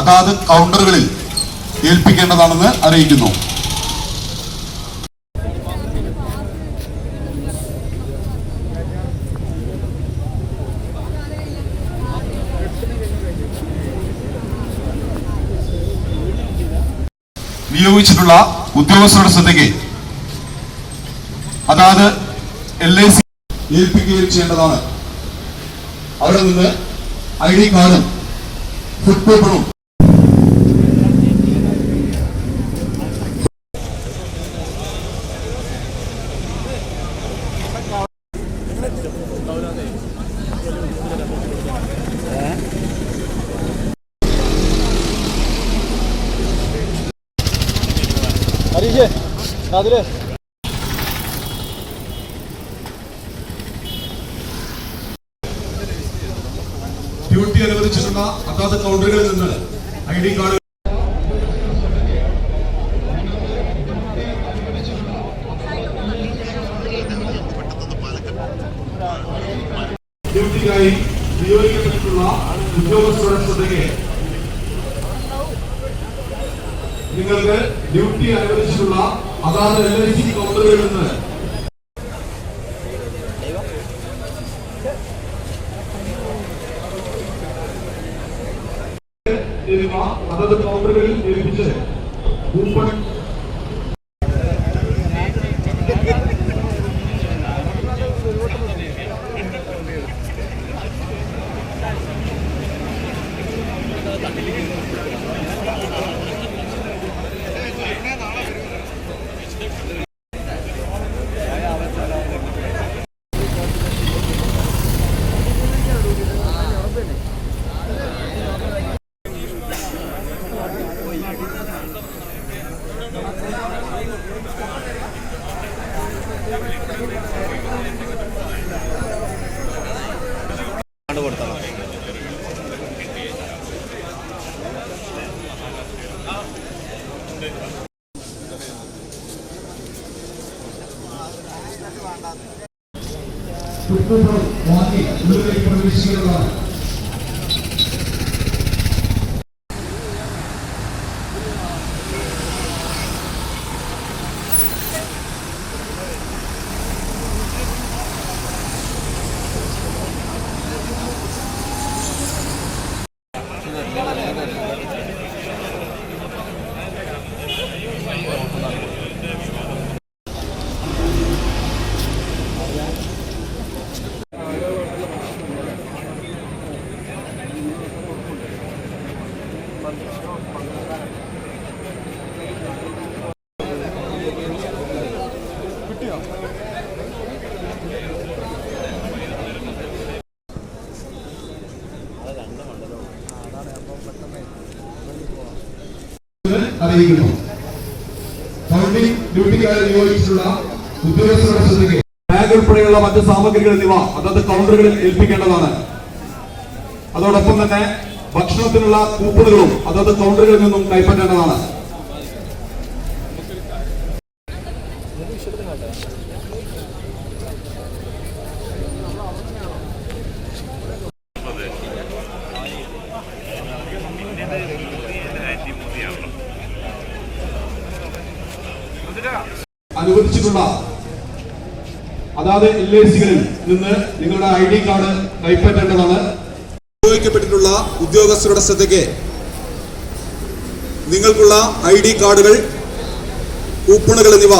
അതാത് കൗണ്ടറുകളിൽ ഏൽപ്പിക്കേണ്ടതാണെന്ന് അറിയിക്കുന്നു. നിയോഗിച്ചിട്ടുള്ള ഉദ്യോഗസ്ഥരുടെ ശ്രദ്ധയ്ക്ക് അതാത് എൽ ഐ സി ഏൽപ്പിക്കുകയും ചെയ്യേണ്ടതാണ്. അവിടെ നിന്ന് ഐ ഡി കാർഡും പേപ്പറും ഹരീഷേ അതിൽ. ഡ്യൂട്ടി അനുവദിച്ചിട്ടുള്ള അതാത് കൗണ്ടറുകളിൽ നിന്ന് ഐ ഡി കാർഡ് ഡ്യൂട്ടിക്കായി നിയോഗിക്കപ്പെട്ടിട്ടുള്ള ഉദ്യോഗസ്ഥരുടെ നിങ്ങൾക്ക് ഡ്യൂട്ടി അനുവദിച്ചിട്ടുള്ള അതാത് എൽ ഐ സി കൗണ്ടറുകളിൽ നിന്ന് അതത് കൗണ്ടറുകളിൽ ഏൽപ്പിച്ച്. കൂപ്പൺ വാങ്ങി ഉള്ളിലേക്ക് പ്രവേശിക്കുന്നതാണ് അറിയിക്കുന്നു. ബാഗ് ഉൾപ്പെടെയുള്ള മറ്റ് സാമഗ്രികൾ എന്നിവ അതത് കൗണ്ടറുകളിൽ ഏൽപ്പിക്കേണ്ടതാണ്. അതോടൊപ്പം തന്നെ ഭക്ഷണത്തിനുള്ള കൂപ്പണുകളും അതത് കൗണ്ടറുകളിൽ നിന്നും കൈപ്പറ്റേണ്ടതാണ്. അനുവദിച്ചിട്ടുള്ള അതാത് എൽ ഐ സികളിൽ നിന്ന് നിങ്ങളുടെ ഐ ഡി കാർഡ് കൈപ്പറ്റേണ്ടതാണ്. ഉപയോഗിക്കപ്പെട്ടിട്ടുള്ള ഉദ്യോഗസ്ഥരുടെ ശ്രദ്ധയ്ക്ക് നിങ്ങൾക്കുള്ള ഐ ഡി കാർഡുകൾ കൂപ്പണുകൾ എന്നിവ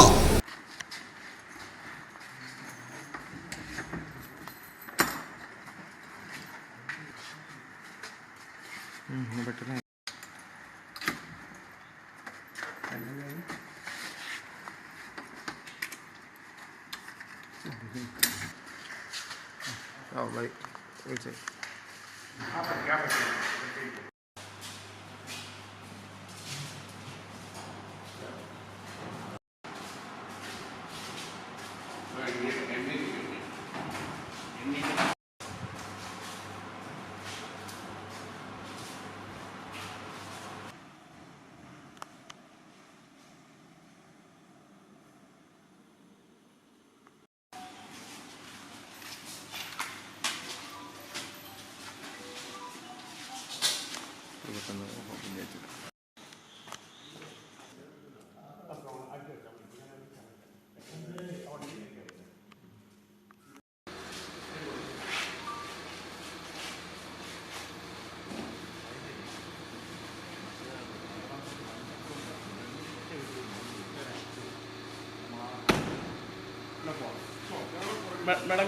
Oh, wait. Wait a sec. ഇതൊക്കെ ഒന്ന് വിചാരിച്ചിട്ട് മേഡം